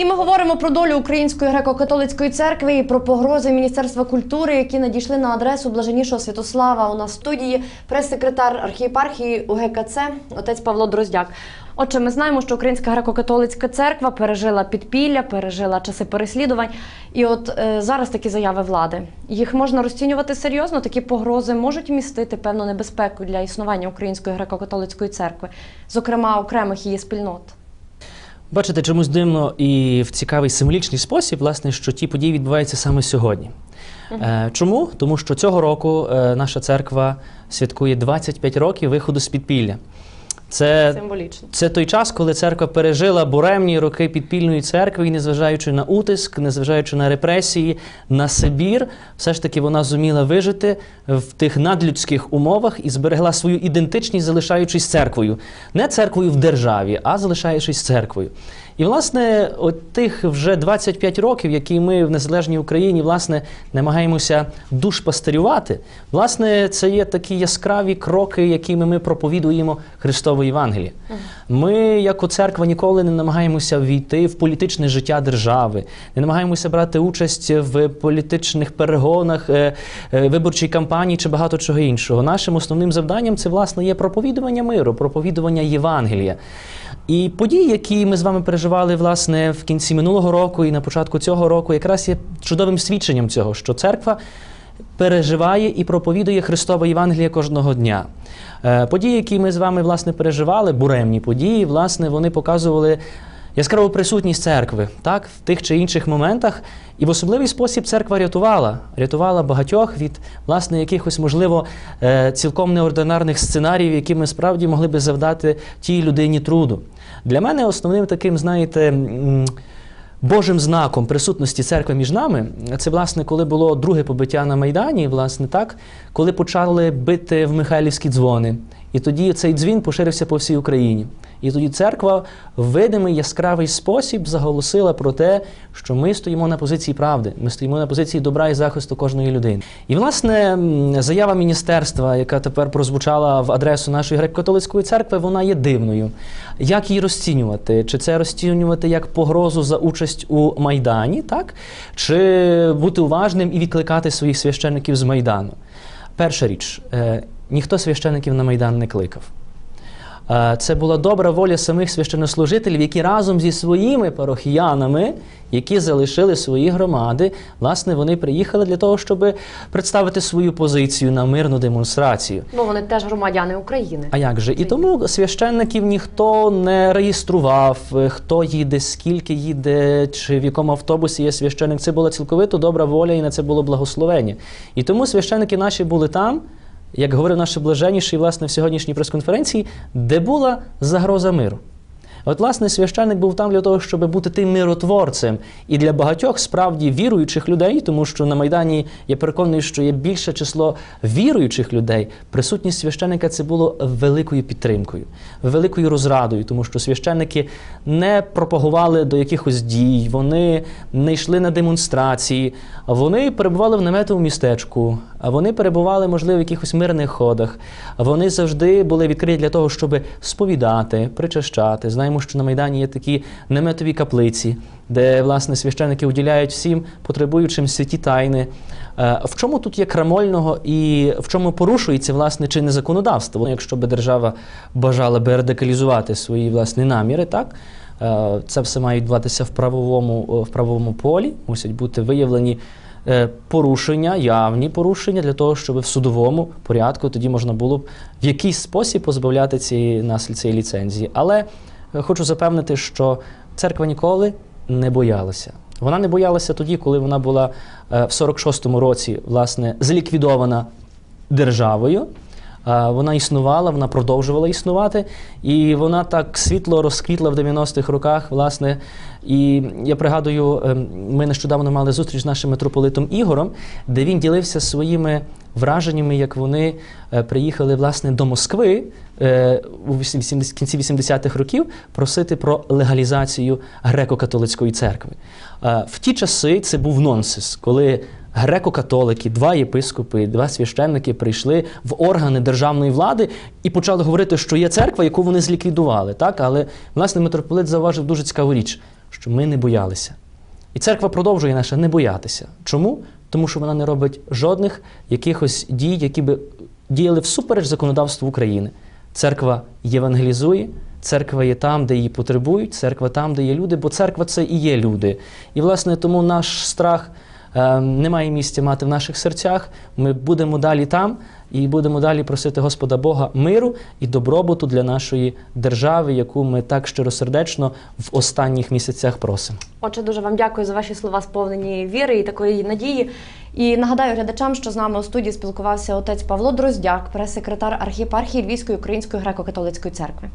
І ми говоримо про долю Української греко-католицької церкви і про погрози Міністерства культури, які надійшли на адресу блаженнішого Святослава. У нас в студії прес-секретар архієпархії УГКЦ отець Павло Дроздяк. Отже, ми знаємо, що Українська греко-католицька церква пережила підпілля, пережила часи переслідувань. І от е, зараз такі заяви влади. Їх можна розцінювати серйозно. Такі погрози можуть містити певну небезпеку для існування Української греко-католицької церкви, зокрема окремих її спільнот. Бачите, чомусь дивно і в цікавий символічний спосіб, власне, що ті події відбуваються саме сьогодні. Е, Чому? Тому що цього року е, наша церква святкує 25 років виходу з підпілля. Це Символічно. це той час, коли церква пережила буремні роки підпільної церкви, і незважаючи на утиск, незважаючи на репресії, на Сибір, все ж таки вона зуміла вижити в тих надлюдських умовах і зберегла свою ідентичність, залишаючись церквою. Не церквою в державі, а залишаючись церквою. І, власне, от тих вже 25 років, які ми в незалежній Україні власне намагаємося душпастерювати, власне, це є такі яскраві кроки, якими ми проповідуємо Христове Євангеліє. Ми, як у церква, ніколи не намагаємося війти в політичне життя держави, не намагаємося брати участь в політичних перегонах, е, е, виборчій кампанії чи багато чого іншого. Нашим основним завданням це власне є проповідування миру, проповідування Євангелія. І події, які ми з вами переживали власне в кінці минулого року і на початку цього року, якраз є чудовим свідченням цього, що церква переживає і проповідує Христове Євангеліє кожного дня. Е, Події, які ми з вами власне переживали, буремні події, власне, вони показували. Яскраву присутність церкви, так, в тих чи інших моментах, і в особливий спосіб церква рятувала, рятувала багатьох від власне якихось, можливо, е, цілком неординарних сценаріїв, які ми справді могли би завдати тій людині труду. Для мене основним таким, знаєте, Божим знаком присутності церкви між нами, це власне, коли було друге побиття на Майдані, власне, так, коли почали бити в Михайлівські дзвони. І тоді цей дзвін поширився по всій Україні. І тоді церква в видимий яскравий спосіб заголосила про те, що ми стоїмо на позиції правди, ми стоїмо на позиції добра і захисту кожної людини. І власне заява міністерства, яка тепер прозвучала в адресу нашої греко-католицької церкви, вона є дивною. Як її розцінювати? Чи це розцінювати як погрозу за участь у майдані, так чи бути уважним і відкликати своїх священників з майдану? Перша річ, е, ніхто священиків на майдан не кликав. Е, Це була добра воля самих священнослужителів, які разом зі своїми парохіянами, які залишили свої громади, власне, вони приїхали для того, щоб представити свою позицію на мирну демонстрацію. Ну вони теж громадяни України. А як же? І тому священників ніхто не реєстрував, е, хто їде, скільки їде, чи в якому автобусі є священник. Це була цілковито добра воля, і на це було благословення. І тому священники наші були там, як говорив наш блаженніший, власне, в сьогоднішній прес-конференції, де була загроза миру. От, власне, священник був там для того, щоб бути тим миротворцем. І для багатьох справді віруючих людей, тому що на Майдані я переконаний, що є більше число віруючих людей. Присутність священника це було великою підтримкою, великою розрадою, тому що священники не пропагували до якихось дій, вони не йшли на демонстрації, вони перебували в наметовому містечку, вони перебували, можливо, в якихось мирних ходах. Вони завжди були відкриті для того, щоб сповідати, причащати. Знаємо, що на Майдані є такі наметові каплиці, де власне священики уділяють всім потребуючим святі тайни. Е, В чому тут є крамольного і в чому порушується власне чинне законодавство? Якщо би держава бажала би радикалізувати свої власні наміри, так е, це все має відбуватися в правовому, в правовому полі, мусять бути виявлені. Е, Порушення, явні порушення для того, щоб в судовому порядку тоді можна було б в якийсь спосіб позбавляти цієї наслід цієї ліцензії. Але е, хочу запевнити, що церква ніколи не боялася. Вона не боялася тоді, коли вона була е, в 46-му році власне зліквідована державою. Вона існувала, вона продовжувала існувати, і вона так світло розквітла в 90-х роках, власне. І я пригадую, ем, ми нещодавно мали зустріч з нашим митрополитом Ігорем, де він ділився своїми враженнями, як вони е, приїхали власне до Москви е, у кінці 80-х років просити про легалізацію греко-католицької церкви. Е, В ті часи це був нонсенс, коли греко-католики, два єпископи, два священники прийшли в органи державної влади і почали говорити, що є церква, яку вони зліквідували. Так? Але власне митрополит зауважив дуже цікаву річ. що ми не боялися. І церква продовжує наша не боятися. Чому? Тому що вона не робить жодних якихось дій, які би діяли всупереч законодавству України. Церква євангелізує, церква є там, де її потребують, церква там, де є люди, бо церква це і є люди. І, власне, тому наш страх е, не має місця мати в наших серцях. Ми будемо далі там і будемо далі просити Господа Бога миру і добробуту для нашої держави, яку ми так щиросердечно в останніх місяцях просимо. Отже, дуже вам дякую за ваші слова, сповнені віри і такої надії. І нагадаю глядачам, що з нами у студії спілкувався отець Павло Дроздяк, прес-секретар архієпархії Львівської української греко-католицької церкви.